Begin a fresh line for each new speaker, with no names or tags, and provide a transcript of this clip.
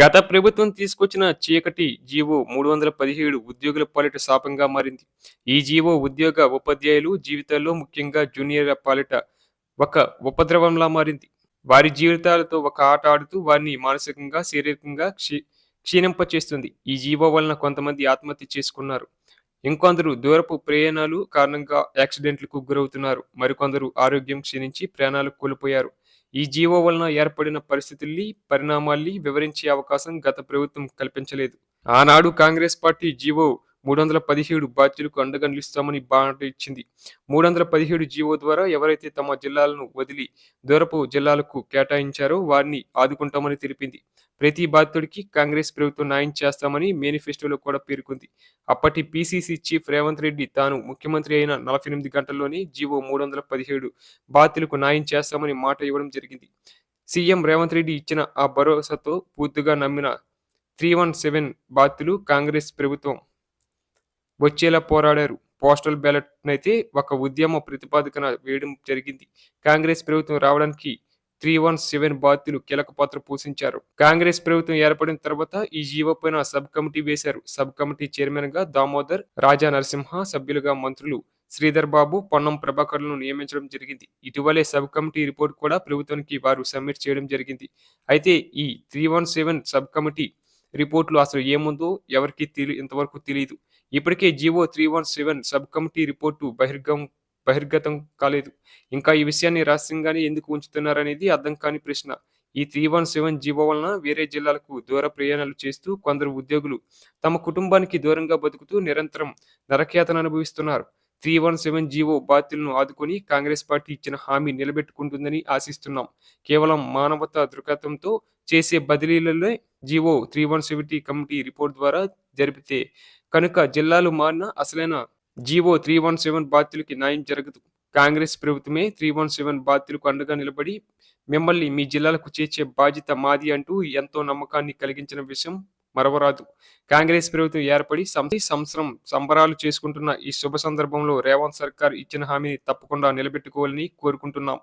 గత ప్రభుత్వం తీసుకొచ్చిన చీకటి జీవో మూడు వందల పదిహేడు ఉద్యోగుల పాలిట శాపంగా మారింది. ఈ జీవో ఉద్యోగ ఉపాధ్యాయులు జీవితాల్లో ముఖ్యంగా జూనియర్ల పాలిట ఒక ఉపద్రవంలా మారింది. వారి జీవితాలతో ఒక ఆట ఆడుతూ వారిని మానసికంగా శారీరకంగా క్షీ క్షీణింపచేస్తుంది. ఈ జీవో వలన కొంతమంది ఆత్మహత్య చేసుకున్నారు. ఇంకొందరు దూరపు ప్రయాణాలు కారణంగా యాక్సిడెంట్లకు గురవుతున్నారు. మరికొందరు ఆరోగ్యం క్షీణించి ప్రాణాలు కోల్పోయారు. ఈ జీవో వలన ఏర్పడిన పరిస్థితుల్ని పరిణామాల్ని వివరించే అవకాశం గత ప్రభుత్వం కల్పించలేదు. ఆనాడు కాంగ్రెస్ పార్టీ జీవో మూడు వందల పదిహేడు బాధ్యులకు అండగా నిలుస్తామని మాట ఇచ్చింది. మూడు వందల పదిహేడు జీవో ద్వారా ఎవరైతే తమ జిల్లాలను వదిలి దూరపు జిల్లాలకు కేటాయించారో వారిని ఆదుకుంటామని తెలిపింది. ప్రతి బాధితుడికి కాంగ్రెస్ ప్రభుత్వం న్యాయం చేస్తామని మేనిఫెస్టోలో కూడా పేర్కొంది. అప్పటి పిసిసి చీఫ్ రేవంత్ రెడ్డి తాను ముఖ్యమంత్రి అయిన నలభై ఎనిమిది గంటల్లోనే జీవో మూడు వందల పదిహేడు బాధితులకు న్యాయం చేస్తామని మాట ఇవ్వడం జరిగింది. సీఎం రేవంత్ రెడ్డి ఇచ్చిన ఆ భరోసాతో పూర్తిగా నమ్మిన త్రీ వన్ సెవెన్ బాధితులు కాంగ్రెస్ ప్రభుత్వం వచ్చేలా పోరాడారు. పోస్టల్ బ్యాలెట్నైతే అయితే ఒక ఉద్యమ ప్రతిపాదకన వేయడం జరిగింది. కాంగ్రెస్ ప్రభుత్వం రావడానికి త్రీ వన్ సెవెన్ బాధితులు కీలక పాత్ర పోషించారు. కాంగ్రెస్ ప్రభుత్వం ఏర్పడిన తర్వాత ఈ జీవో పైన సబ్ కమిటీ వేశారు. సబ్ కమిటీ చైర్మన్గా దామోదర్ రాజా నరసింహ సభ్యులుగా మంత్రులు శ్రీధర్ బాబు పొన్నం ప్రభాకర్లను నియమించడం జరిగింది. ఇటీవలే సబ్ కమిటీ రిపోర్ట్ కూడా ప్రభుత్వానికి వారు సబ్మిట్ చేయడం జరిగింది. అయితే ఈ three one seven sub committee రిపోర్టులు అసలు ఏముందో ఎవరికి తెలి ఇంతవరకు తెలియదు ఇప్పటికే GO three one seven sub committee report బహిర్గం బహిర్గతం కాలేదు. ఇంకా ఈ విషయాన్ని రహస్యంగానే ఎందుకు ఉంచుతున్నారనేది అర్థం కాని ప్రశ్న. ఈ త్రీ వన్ సెవెన్ జీవో వలన వేరే జిల్లాలకు దూర ప్రయాణాలు చేస్తూ కొందరు ఉద్యోగులు తమ కుటుంబానికి దూరంగా బతుకుతూ నిరంతరం నరఖ్యాతను అనుభవిస్తున్నారు. Three one seven G O బాధ్యులను ఆదుకొని కాంగ్రెస్ పార్టీ ఇచ్చిన హామీ నిలబెట్టుకుంటుందని ఆశిస్తున్నాం. కేవలం మానవతా దృక్పథంతో చేసే బదిలీలలో GO three one seventy committee report ద్వారా జరిపితే కనుక జిల్లాలు మారిన అసలైన జీవో త్రీ వన్ సెవెన్ బాధ్యులకి న్యాయం జరగదు. కాంగ్రెస్ ప్రభుత్వమే త్రీ వన్ సెవెన్ బాధ్యులకు అండగా నిలబడి మిమ్మల్ని మీ జిల్లాలకు చేర్చే బాధ్యత మాది అంటూ ఎంతో నమ్మకాన్ని కలిగించిన విషయం మరవరాదు. కాంగ్రెస్ ప్రభుత్వం ఏర్పడి సంవత్సరం సంబరాలు చేసుకుంటున్న ఈ శుభ సందర్భంలో రేవంత్ సర్కార్ ఇచ్చిన హామీని తప్పకుండా నిలబెట్టుకోవాలని కోరుకుంటున్నాం.